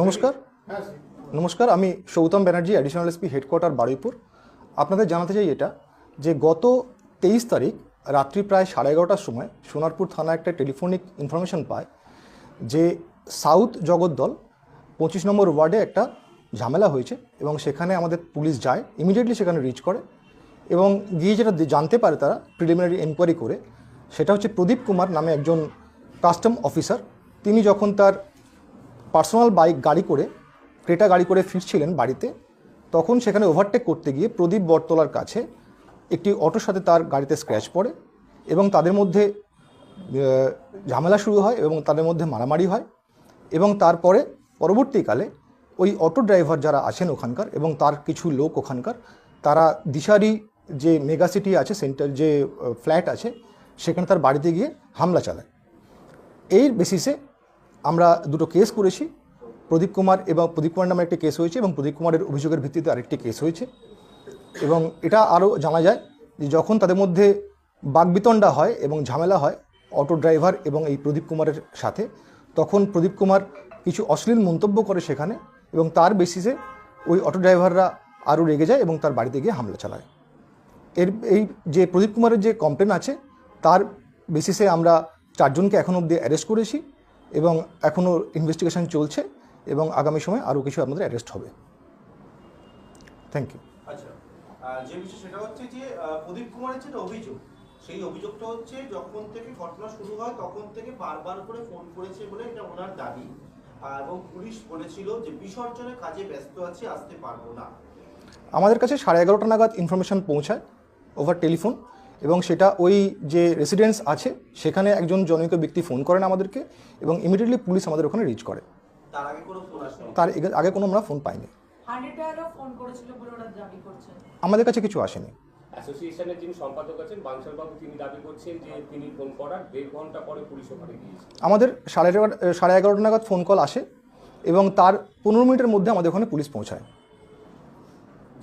নমস্কার। নমস্কার, আমি Soutam Banerjee additional SP headquarter Baruipur. আপনাদের জানাতে চাই এটা, যে গত তেইশ তারিখ রাত্রি প্রায় সাড়ে এগারোটার সময় সোনারপুর থানা একটা টেলিফোনিক ইনফরমেশন পায় যে সাউথ জগদ্দল পঁচিশ নম্বর ওয়ার্ডে একটা ঝামেলা হয়েছে এবং সেখানে আমাদের পুলিশ যায় ইমিডিয়েটলি সেখানে রিচ করে এবং গিয়ে যেটা জানতে পারে তারা প্রিলিমিনারি এনকোয়ারি করে, সেটা হচ্ছে প্রদীপ কুমার নামে একজন কাস্টম অফিসার তিনি যখন তার পার্সোনাল বাইক গাড়ি করে ক্রেটা গাড়ি করে ফিরছিলেন বাড়িতে, তখন সেখানে ওভারটেক করতে গিয়ে প্রদীপ বটতলার কাছে একটি অটোর সাথে তার গাড়িতে স্ক্র্যাচ পড়ে এবং তাদের মধ্যে ঝামেলা শুরু হয় এবং তাদের মধ্যে মারামারি হয় এবং তারপরে পরবর্তীকালে ওই অটো ড্রাইভার যারা আছেন ওখানকার এবং তার কিছু লোক ওখানকার, তারা দিশারি যে মেগা সিটি আছে সেন্টার যে ফ্ল্যাট আছে, সেখানে তার বাড়িতে গিয়ে হামলা চালায়। এই বেসিসে আমরা দুটো কেস করেছি। প্রদীপ কুমার এবং প্রদীপ কুমার নামে একটি কেস হয়েছে এবং প্রদীপ কুমারের অভিযোগের ভিত্তিতে আরেকটি কেস হয়েছে। এবং এটা আরও জানা যায় যে যখন তাদের মধ্যে বাগবিতণ্ডা হয় এবং ঝামেলা হয় অটো ড্রাইভার এবং এই প্রদীপ কুমারের সাথে, তখন প্রদীপ কুমার কিছু অশ্লীল মন্তব্য করে সেখানে এবং তার বেসিসে ওই অটো ড্রাইভাররা আরও রেগে যায় এবং তার বাড়িতে গিয়ে হামলা চালায়। এর, এই যে প্রদীপ কুমারের যে কমপ্লেন আছে, তার বেসিসে আমরা চারজনকে এখনও অবধি অ্যারেস্ট করেছি। এবং এখনও ইনভেস্টিগেশন চলছে এবং আগামী সময় আরও কিছু আপনাদের অ্যারেস্ট হবে। থ্যাংক ইউ আচ্ছা যে বিষয় সেটা হচ্ছে যে প্রদীপ কুমারের যেটা অভিযোগ সেই অভিযোগটা হচ্ছে যখন থেকে ঘটনা শুরু হয় তখন থেকে বারবার করে ফোন করেছে বলে এটা ওনার দাবি। এবং পুলিশ বলেছিল যে বিসর্জনের কাজে ব্যস্ত আছে আসতে পারব না। আমাদের কাছে সাড়ে এগারোটা নাগাদ ইনফরমেশন পৌঁছায় ওভার টেলিফোন এবং সেটা ওই যে রেসিডেন্স আছে সেখানে একজন জনৈক ব্যক্তি ফোন করেন আমাদেরকে এবং ইমিডিয়েটলি পুলিশ আমাদের ওখানে রিচ করে। তার আগে কোনো ফোন আসেনি তার এগে- আগে কোনো আমরা ফোন পাইনি। হান্ড্রেড ডায়ালও ফোন করেছিল বলে ওরা দাবি করছে। আমাদের কাছে কিছু আসেনি। অ্যাসোসিয়েশনের যিনি সম্পাদক আছেন বাঞ্ছালবাবু তিনি দাবি করছেন যে তিনি ফোন করার দেড় ঘণ্টা পরে পুলিশ ওখানে গিয়েছে। আমাদের সাড়ে এগারো সাড়ে এগারোটা নাগাদ ফোন কল আসে এবং তার পনেরো মিনিটের মধ্যে আমাদের ওখানে পুলিশ পৌঁছায়।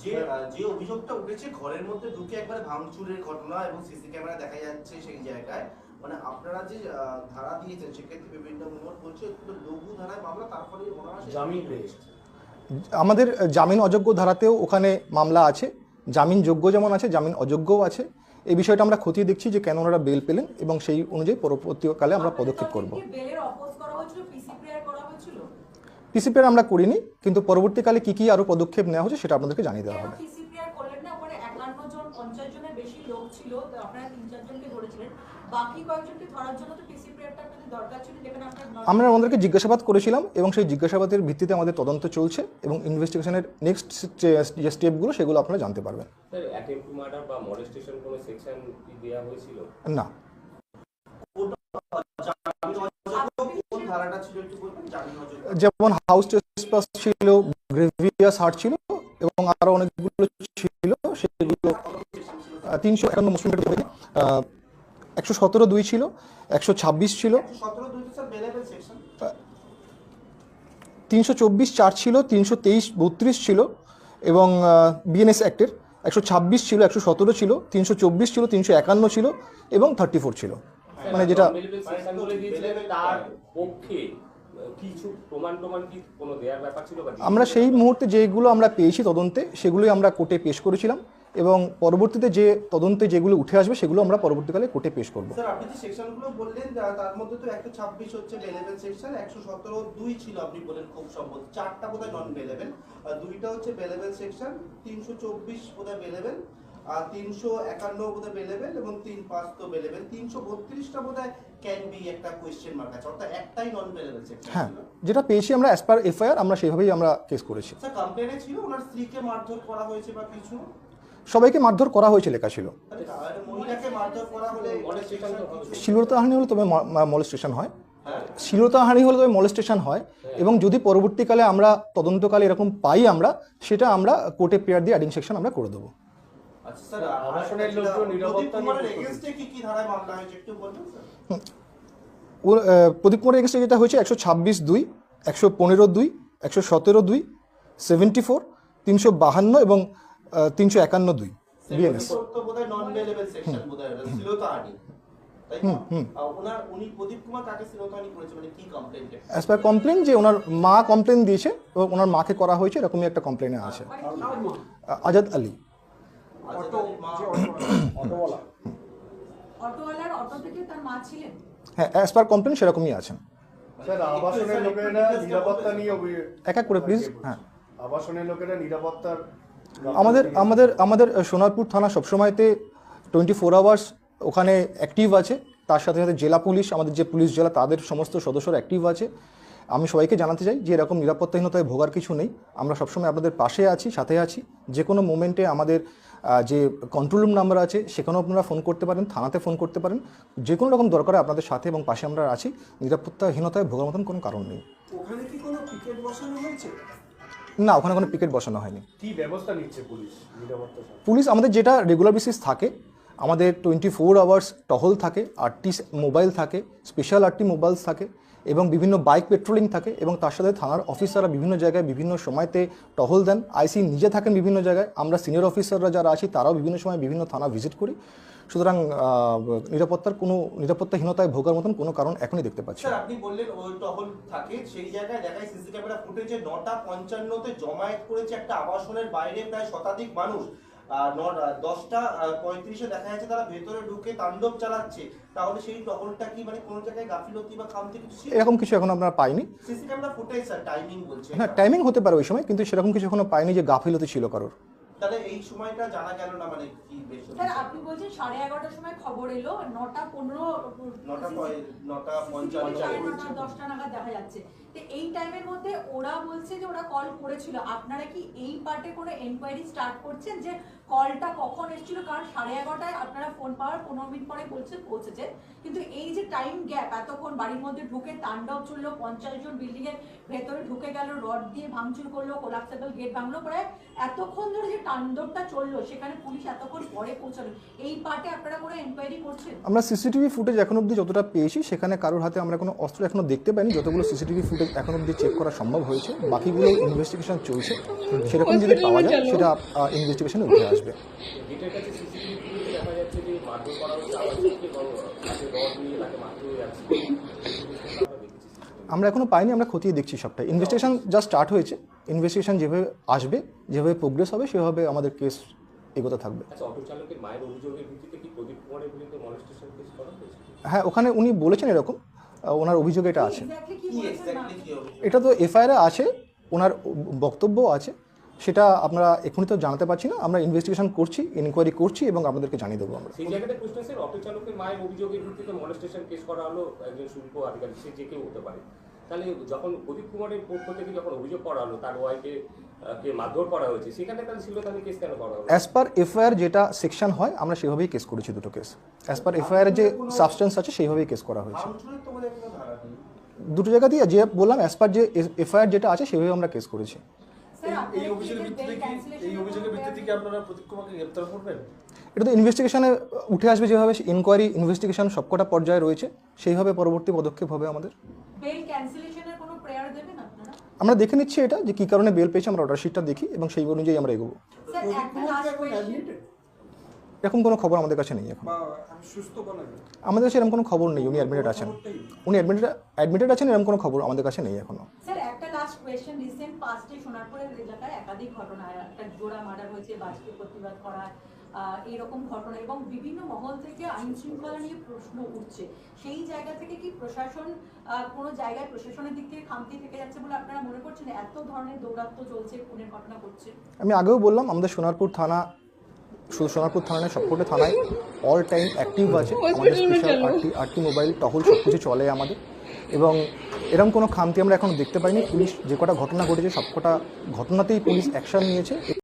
যে যে অভিযোগটা উঠেছে ঘরের মধ্যে ঢুকে একবারে ভাঙচুরের ঘটনা এবং সিসি ক্যামেরা দেখা যাচ্ছে সেই জায়গায়। মানে আপনারা যে ধারা দিয়েছেন সেক্ষেত্রে বিভিন্ন মোড় বলছে একটু লঘু ধারায় মামলা তারপরে জামিন আমাদের জামিন অযোগ্য ধারাতেও ওখানে মামলা আছে। জামিন যোগ্য যেমন আছে জামিন অযোগ্যও আছে। এই বিষয়টা আমরা খতিয়ে দেখছি যে কেন ওনারা বেল পেলেন এবং সেই অনুযায়ী পরবর্তীকালে আমরা পদক্ষেপ করব। পিসিপিআর আমরা করিনি কিন্তু পরবর্তীকালে কী কী আরও পদক্ষেপ নেওয়া হচ্ছে সেটা আপনাদেরকে জানিয়ে দেওয়া হবে। পিসি প্রেয়ার করলেন না ওখানে একান্ন জন পঞ্চাশ জনের বেশি লোক ছিল তো আপনারা তিন চারজনকে ধরেছিলেন। বাকি কয়েকজনকে ধরার জন্য তো পিসি প্রেয়ারটা আপনাদের দরকার ছিল যেখানে আপনার আমরা ওনাদেরকে জিজ্ঞাসাবাদ করেছিলাম এবং সেই জিজ্ঞাসাবাদের ভিত্তিতে আমাদের তদন্ত চলছে এবং ইনভেস্টিগেশনের নেক্সট যে স্টেপগুলো সেগুলো আপনারা জানতে পারবেন। স্যার অ্যাটেম্প টু মার্ডার বা মলেস্টেশন কোনো সেকশন কি দেওয়া হয়েছিল না কোন ধারাটা ছিল একটু বলবেন জামিন অযোগ্য যেমন হাউস ট্রেসপাস ছিল গ্রেভিয়াস হার্ট ছিল এবং আরও অনেকগুলো ছিল সেগুলো তিনশো একান্ন মুসলিম একশো সতেরো দুই ছিল একশো ছাব্বিশ ছিল তিনশো চব্বিশ চার ছিল তিনশো তেইশ বত্রিশ ছিল এবং বিএনএস অ্যাক্টের একশো ছাব্বিশ ছিল একশো সতেরো ছিল তিনশো চব্বিশ ছিল তিনশো একান্ন ছিল এবং থার্টি ফোর ছিল। মানে যেটা কিছু প্রমাণ প্রমাণ কি কোনো দেওয়ার ব্যাপার ছিল আমরা সেই মুহূর্তে যেগুলো আমরা পেয়েছি তদন্তে সেগুলোই আমরা কোর্টে পেশ করেছিলাম এবং পরবর্তীতে যে তদন্তে যেগুলো উঠে আসবে সেগুলো আমরা পরবর্তীকালে কোর্টে পেশ করব। স্যার আপনি যে সেকশনগুলো বললেন তার মধ্যে তো একশো ছাব্বিশ হচ্ছে বেলেবেল সেকশন একশো সতেরো দুই ছিল আপনি বলেন খুব সম্ভব। চারটা বোধহয় নন বেলেবেল দুইটা হচ্ছে বেলেবেল সেকশন তিনশো চব্বিশ বোধহয় বেলেবেল আর তিনশো একান্ন বোধহয় বেলেবেল এবং তিন পাঁচ তো বেলেবেল তিনশো বত্রিশটা বোধহয় ক্যান বি একটা কোয়েশ্চেন মার্ক আছে। অর্থাৎ একটাই নন বেলেবেল হ্যাঁ যেটা পেয়েছি আমরা অ্যাজ পার এফআইআর আমরা সেভাবেই আমরা কেস করেছি। স্যার কমপ্লেনে ছিল? ওনার স্ত্রীকে মারধর করা হয়েছে বা কিছু? সবাইকে মারধর করা হয়েছে লেখা ছিল। তাহলে আর মহিলাকে মারধর করা হলে Molestation তো হবে। শিলতাহানি হলে তবে মলেস্টেশন হয়। হ্যাঁ। শিলতাহানি হলে তবে মলেস্টেশন হয়। এবং যদি পরবর্তীকালে আমরা তদন্তকালে এরকম পাই আমরা সেটা আমরা কোর্টে পেয়ার দিয়ে অ্যাডিং সেকশন আমরা করে দেবো। আচ্ছা স্যার লোকজন প্রদীপ নিরাপত্তা নিয়ে কুমারের প্রশ্ন কি কি ধারায় মামলা হয়েছে একটু বলবেন স্যার? প্রদীপ কুমারের এগেস্টে যেটা হয়েছে একশো ছাব্বিশ দুই একশো পনেরো দুই একশো সতেরো দুই সেভেন্টি ফোর তিনশো বাহান্ন এবং তিনশো একান্ন দুই বিএনএস। তো বোধহয় নন বেলেবেল সেকশন বোধহয় ছিল তো আনি তাই হুম, হুম। আহ, ওনার উনি প্রদীপ কুমার কাকে শ্লীলতাহানি করেছে মানে অ্যাজ পার কমপ্লেন যে ওনার মা কমপ্লেন দিয়েছে এবং ওনার মাকে করা হয়েছে এরকমই একটা কমপ্লেনে আছে। মানে কি আ- আজাদ আলী। অটো মা অটোওয়ালা। অটোওয়ালার অটো থেকে তার মা ছিলেন? হ্যাঁ অ্যাজ পার কমপ্লেন সেরকমই আছেন। স্যার আবাসনের লোকেরা নিরাপত্তা নিয়ে এক এক করে প্লিজ হ্যাঁ। আবাসনের লোকেরা নিরাপত্তার আমাদের আমাদের আমাদের সোনারপুর থানা সবসময়তে টোয়েন্টি ফোর আওয়ার্স ওখানে অ্যাক্টিভ আছে। তার সাথে সাথে জেলা পুলিশ আমাদের যে পুলিশ জেলা তাদের সমস্ত সদস্যরা অ্যাক্টিভ আছে। আমি সবাইকে জানাতে চাই যে এরকম নিরাপত্তাহীনতায় ভোগার কিছু নেই। আমরা সবসময় আপনাদের পাশে আছি সাথে আছি। যে কোনো মোমেন্টে আমাদের যে কন্ট্রোল রুম নাম্বার আছে সেখানেও আপনারা ফোন করতে পারেন থানাতে ফোন করতে পারেন। যে কোনো রকম দরকারে আপনাদের সাথে এবং পাশে আমরা আছি। নিরাপত্তাহীনতায় ভোগার মতন কোনো কারণ নেই। ওখানে কি কোনো পিকেট বসানো হয়েছে? না ওখানে কোনো পিকেট বসানো হয়নি। কি ব্যবস্থা নিচ্ছে পুলিশ পুলিশ আমাদের যেটা রেগুলার বেসিস থাকে আমাদের টোয়েন্টি ফোর আওয়ার্স টহল থাকে, আটটি মোবাইল থাকে স্পেশাল আটটি মোবাইলস থাকে এবং বিভিন্ন বাইক পেট্রোলিং থাকে এবং তার সাথে থানার অফিসাররা বিভিন্ন জায়গায় বিভিন্ন সময়তে টহল দেন। আইসি নিজে থাকেন বিভিন্ন জায়গায়, আমরা সিনিয়র অফিসাররা যারা আছি তারাও বিভিন্ন সময় বিভিন্ন থানা ভিজিট করি। সুতরাং নিরাপত্তার কোনো নিরাপত্তাহীনতায় ভোগার মতন কোনো কারণ এখনই দেখতে পাচ্ছি। আপনি বললেন টহল থাকে, সেই জায়গায় দেখায় সিসি ক্যামেরা ফুটেজে নটা পঞ্চান্নতে জমায়েত করেছে একটা আবাসনের বাইরে প্রায় শতাধিক মানুষ। দশটা পঁয়ত্রিশে দেখা যাচ্ছে তারা ভেতরে ঢুকে তাণ্ডব চালাচ্ছে। তাহলে সেই টহলটা কি মানে কোনো জায়গায় গাফিলতি বা খামতি কিছু এরকম কিছু এখন আমরা পাইনি। CC camera footage sir timing বলছে হ্যাঁ টাইমিং হতে পারে ওই সময় কিন্তু সেরকম কিছু এখনও পাইনি যে গাফিলতি ছিল কারোর। তাহলে এই সময়টা জানা গেল না মানে কি বেশ স্যার আপনি বলছেন সাড়ে এগারোটার সময় খবর এলো নটা পনেরো নটা নটা পঞ্চান্ন দশটা নাগাদ দেখা যাচ্ছে। তো এই টাইমের মধ্যে ওরা বলছে যে ওরা কল করেছিল। আপনারা কি এই পার্টে কোনো এনকোয়ারি স্টার্ট করছেন যে কলটা কখন এসেছিল? কারণ সাড়ে এগারোটায় আপনারা ফোন পাওয়ার পনেরো মিনিট পরে বলছে পৌঁছেছে কিন্তু এই যে টাইম গ্যাপ এতক্ষণ বাড়ির মধ্যে ঢুকে তাণ্ডব চলল পঞ্চাশ জন বিল্ডিং এর ভেতরে ঢুকে গেল রড দিয়ে ভাঙচুর করল কোলাপসেবল গেট ভাঙলো প্রায় এতক্ষণ ধরে যে তাণ্ডবটা চলল সেখানে পুলিশ এতক্ষণ পরে পৌঁছালো। এই পার্টে আপনারা কোনো এনকোয়ারি করছেন? আমরা সিসিটিভি ফুটেজ এখন অবধি যতটা পেয়েছি সেখানে কারোর হাতে আমরা কোনো অস্ত্র এখনও দেখতে পাইনি। যতগুলো সিসিটিভি ফুটেজ এখন অবধি চেক করা সম্ভব হয়েছে বাকিগুলো ইনভেস্টিগেশন চলছে। সেরকম যদি পাওয়া যায় সেটা ইনভেস্টিগেশনে উঠে আসবে। যে আমরা আমরা এখনও পাইনি আমরা খতিয়ে দেখছি সবটা ইনভেস্টিগেশন জাস্ট স্টার্ট হয়েছে। ইনভেস্টিগেশন যেভাবে আসবে যেভাবে প্রোগ্রেস হবে সেভাবে আমাদের কেস এগোতে থাকবে। আচ্ছা অটো চালকের মায়ের অভিযোগের ভিত্তিতে কি প্রদীপ কুমারের বিরুদ্ধে মনস্টেশন কেস করা হয়েছে? হ্যাঁ ওখানে উনি বলেছেন এরকম ওনার অভিযোগ এটা আছে। এটা তো এফআইআর আছে ওনার বক্তব্য আছে সেটা আমরা এখনই তো জানাতে পারছি না। আমরা ইনভেস্টিগেশন করছি ইনকোয়ারি করছি এবং আপনাদেরকে জানিয়ে দেবো আমরা। সেই জায়গাটা প্রশ্ন স্যার অটো চালকের মায়ের অভিযোগের ভিত্তিতে মনস্টেশন কেস করা হলো একজন শুল্ক আধিকারিক সে যে কেউ হতে পারে। তাহলে যখন প্রদীপ কুমারের পক্ষ থেকে যখন অভিযোগ করা হলো তার ওয়াইফে কে মারধর করা হয়েছে সেখানে তাহলে শিলতানি কেস কেন করা হলো? অ্যাজ পার এফআইআর যেটা সেকশন হয় আমরা সেভাবেই কেস করেছি দুটো কেস অ্যাজ পার এফআইআর যে সাবস্টেন্স আছে সেইভাবেই কেস করা হয়েছে। দুটো জায়গা দিয়ে যে বললাম অ্যাজ পার যে এফআইআর যেটা আছে সেভাবে আমরা কেস করেছি। স্যার এই অভিযোগের ভিত্তিতে কি এই অভিযোগের ভিত্তিতে কি আপনারা প্রদীপ কুমারকে গ্রেপ্তার করবেন? এটা তো ইনভেস্টিগেশনে উঠে আসবে যেভাবে ইনকোয়ারি ইনভেস্টিগেশন সবকটা পর্যায়ে রয়েছে। সেইভাবে পরবর্তী পদক্ষেপ হবে আমাদের। বেল ক্যান্সেলেশনের কোনো প্রেয়ার দেবেন আপনারা? আমরা দেখে নিচ্ছি এটা যে কী কারণে বেল পেয়েছে আমরা অর্ডার শিটটা দেখি এবং সেই অনুযায়ী আমরা এগোবো? এরকম কোনো খবর আমাদের কাছে নেই এখন। আমাদের কাছে এরকম কোনো খবর নেই উনি অ্যাডমিটেড আছেন। উনি অ্যাডমিটেড অ্যাডমিটেড আছেন এরকম কোনো খবর আমাদের কাছে নেই এখনও। একটা লাস্ট কোয়েশ্চেন রিসেন্ট পাস্টে সোনারপুরের এলাকায় একাধিক ঘটনা একটা জোড়া মার্ডার হয়েছে বাজকে প্রতিবাদ করা এরকম ঘটনা এবং বিভিন্ন মহল থেকে আইন শৃঙ্খলা নিয়ে প্রশ্ন উঠছে। সেই জায়গা থেকে কি প্রশাসন কোনো জায়গায় প্রশাসনের দিক থেকে খামতি থেকে যাচ্ছে বলে আপনারা মনে করছেন? এত ধরনের দৌরাত্ম চলছে, খুনের ঘটনা ঘটছে। আমি আগেও বললাম, আমাদের সোনারপুর থানা, শুধু সোনারপুর থানা নয়, সবকটা থানায় অল টাইম অ্যাক্টিভ আছে। আমাদের স্পেশাল আটটি আটটি মোবাইল টহল সব কিছু চলে আমাদের। এবং এরকম কোনো খামতি আমরা এখন দেখতে পাইনি। পুলিশ যে কটা ঘটনা ঘটেছে, সবকটা ঘটনাতেই পুলিশ অ্যাকশন নিয়েছে।